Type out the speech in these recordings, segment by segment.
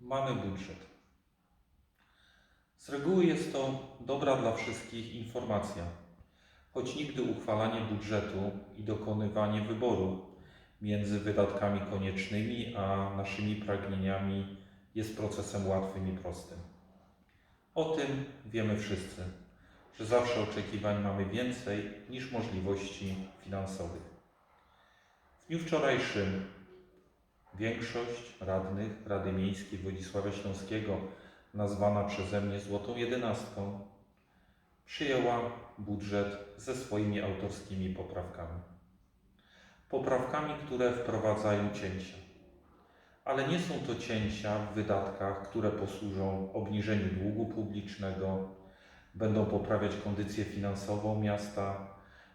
Mamy budżet. Z reguły jest to dobra dla wszystkich informacja, choć nigdy uchwalanie budżetu i dokonywanie wyboru między wydatkami koniecznymi a naszymi pragnieniami jest procesem łatwym i prostym. O tym wiemy wszyscy, że zawsze oczekiwań mamy więcej niż możliwości finansowych. W dniu wczorajszym Większość radnych Rady Miejskiej Wodzisławia Śląskiego, nazwana przeze mnie Złotą Jedenastką, przyjęła budżet ze swoimi autorskimi poprawkami. Poprawkami, które wprowadzają cięcia. Ale nie są to cięcia w wydatkach, które posłużą obniżeniu długu publicznego, będą poprawiać kondycję finansową miasta,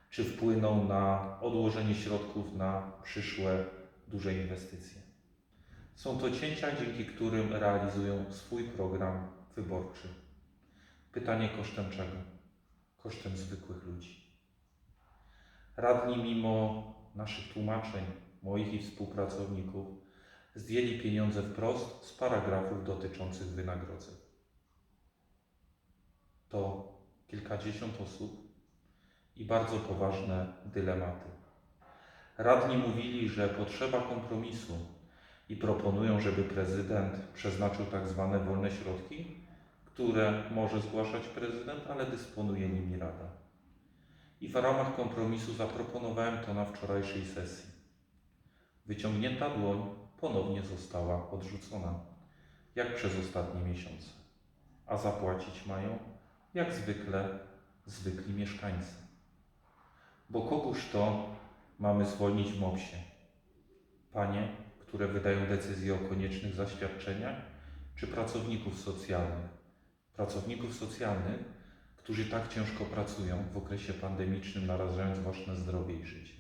czy wpłyną na odłożenie środków na przyszłe duże inwestycje. Są to cięcia, dzięki którym realizują swój program wyborczy. Pytanie kosztem czego? Kosztem zwykłych ludzi. Radni, mimo naszych tłumaczeń, moich i współpracowników, zdjęli pieniądze wprost z paragrafów dotyczących wynagrodzeń. To kilkadziesiąt osób i bardzo poważne dylematy. Radni mówili, że potrzeba kompromisu i proponują, żeby prezydent przeznaczył tak zwane wolne środki, które może zgłaszać prezydent, ale dysponuje nimi Rada. I w ramach kompromisu zaproponowałem to na wczorajszej sesji. Wyciągnięta dłoń ponownie została odrzucona, jak przez ostatnie miesiące. A zapłacić mają, jak zwykle, zwykli mieszkańcy. Bo kogóż to mamy zwolnić w MOPS-ie? Panie, które wydają decyzje o koniecznych zaświadczeniach, czy pracowników socjalnych? Pracowników socjalnych, którzy tak ciężko pracują w okresie pandemicznym, narażając własne zdrowie i życie.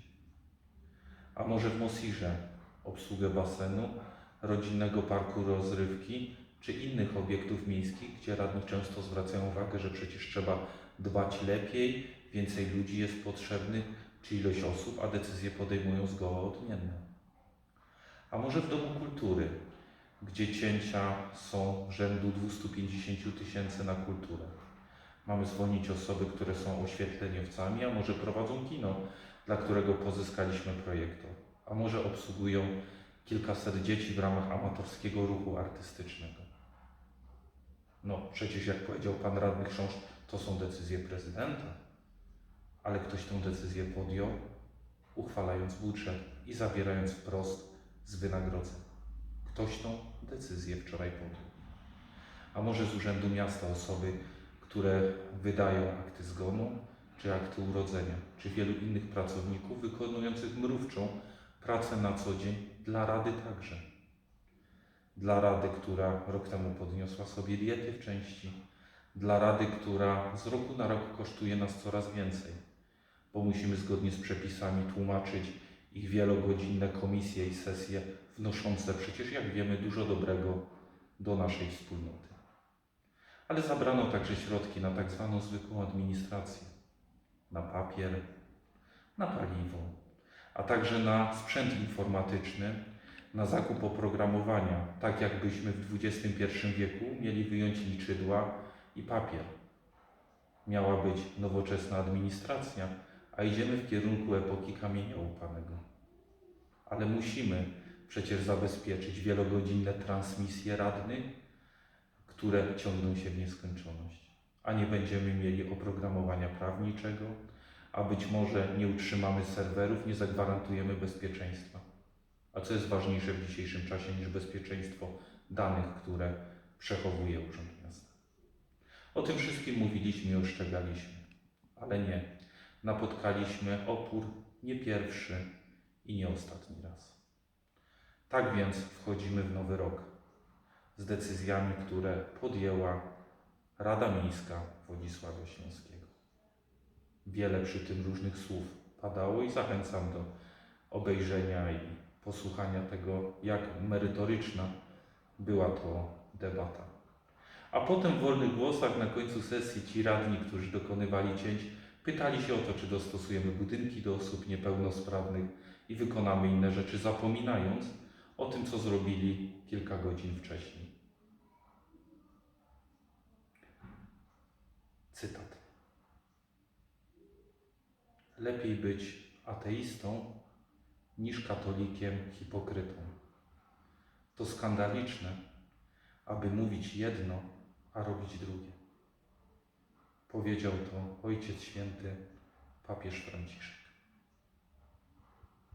A może w Mosirze obsługę basenu, rodzinnego parku rozrywki, czy innych obiektów miejskich, gdzie radni często zwracają uwagę, że przecież trzeba dbać lepiej, więcej ludzi jest potrzebnych, czy ilość osób, a decyzje podejmują zgoła odmienne. A może w Domu Kultury, gdzie cięcia są rzędu 250 tysięcy na kulturę. Mamy zwolnić osoby, które są oświetleniowcami, a może prowadzą kino, dla którego pozyskaliśmy projektor. A może obsługują kilkaset dzieci w ramach amatorskiego ruchu artystycznego. No, przecież jak powiedział pan radny Chrząszcz, to są decyzje prezydenta. Ale ktoś tę decyzję podjął, uchwalając budżet i zabierając wprost z wynagrodzeń. Ktoś tą decyzję wczoraj podjął. A może z Urzędu Miasta osoby, które wydają akty zgonu, czy akty urodzenia, czy wielu innych pracowników wykonujących mrówczą pracę na co dzień dla Rady także. Dla Rady, która rok temu podniosła sobie diety w części, dla Rady, która z roku na rok kosztuje nas coraz więcej, bo musimy zgodnie z przepisami tłumaczyć ich wielogodzinne komisje i sesje wnoszące przecież, jak wiemy, dużo dobrego do naszej wspólnoty. Ale zabrano także środki na tak zwaną zwykłą administrację, na papier, na paliwo, a także na sprzęt informatyczny, na zakup oprogramowania, tak jakbyśmy w XXI wieku mieli wyjąć liczydła i papier. Miała być nowoczesna administracja, a idziemy w kierunku epoki kamienia łupanego. Ale musimy przecież zabezpieczyć wielogodzinne transmisje radnych, które ciągną się w nieskończoność. A nie będziemy mieli oprogramowania prawniczego, a być może nie utrzymamy serwerów, nie zagwarantujemy bezpieczeństwa. A co jest ważniejsze w dzisiejszym czasie niż bezpieczeństwo danych, które przechowuje Urząd Miasta? O tym wszystkim mówiliśmy i ostrzegaliśmy, ale nie. Napotkaliśmy opór nie pierwszy i nie ostatni raz. Tak więc wchodzimy w nowy rok z decyzjami, które podjęła Rada Miejska Wodzisławia Śląskiego. Wiele przy tym różnych słów padało i zachęcam do obejrzenia i posłuchania tego, jak merytoryczna była to debata. A potem w wolnych głosach na końcu sesji ci radni, którzy dokonywali cięć, Pytali się o to, czy dostosujemy budynki do osób niepełnosprawnych i wykonamy inne rzeczy, zapominając o tym, co zrobili kilka godzin wcześniej. Cytat. Lepiej być ateistą niż katolikiem hipokrytą. To skandaliczne, aby mówić jedno, a robić drugie powiedział to Ojciec Święty, papież Franciszek.